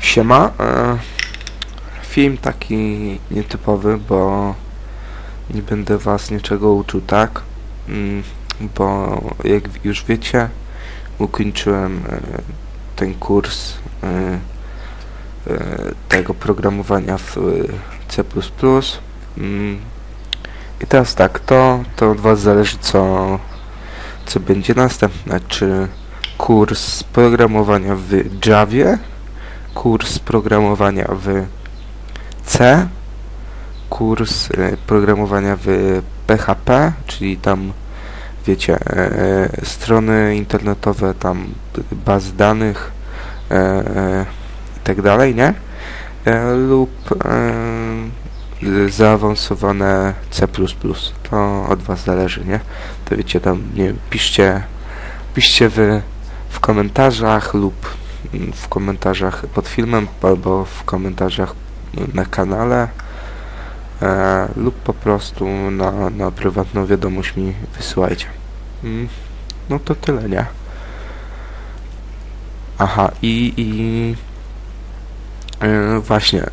Siema. E, film taki nietypowy, bo nie będę was niczego uczył, tak? Mm, bo jak już wiecie, ukończyłem e, ten kurs e, tego programowania w C++. Mm, I teraz tak, to, to od was zależy co, co będzie następne, czy kurs programowania w Javie, kurs programowania w C, kurs e, programowania w PHP, czyli tam wiecie, e, strony internetowe, tam baz danych e, e, i tak dalej, nie? E, lub e, zaawansowane C++. To od was zależy, nie? To wiecie, tam nie piszcie, piszcie wy w komentarzach lub w komentarzach pod filmem albo w komentarzach na kanale e, lub po prostu na, na prywatną wiadomość mi wysyłajcie. Mm, no to tyle, nie? Aha, i, i e, właśnie, e,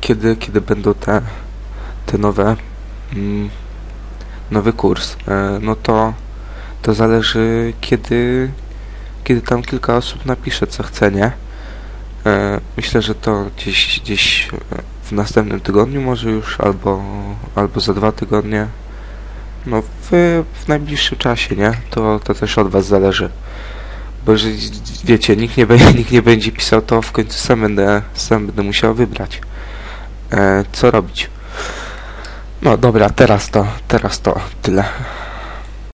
kiedy, kiedy będą te, te nowe mm, nowy kurs, e, no to to zależy kiedy kiedy tam kilka osób napisze co chce, nie? E, myślę, że to gdzieś, gdzieś e, w następnym tygodniu może już, albo, albo za dwa tygodnie. No w, w najbliższym czasie, nie? To, to też od was zależy. Bo jeżeli, wiecie, nikt nie, będzie, nikt nie będzie pisał, to w końcu sam będę, sam będę musiał wybrać. E, co robić? No dobra, teraz to, teraz to tyle.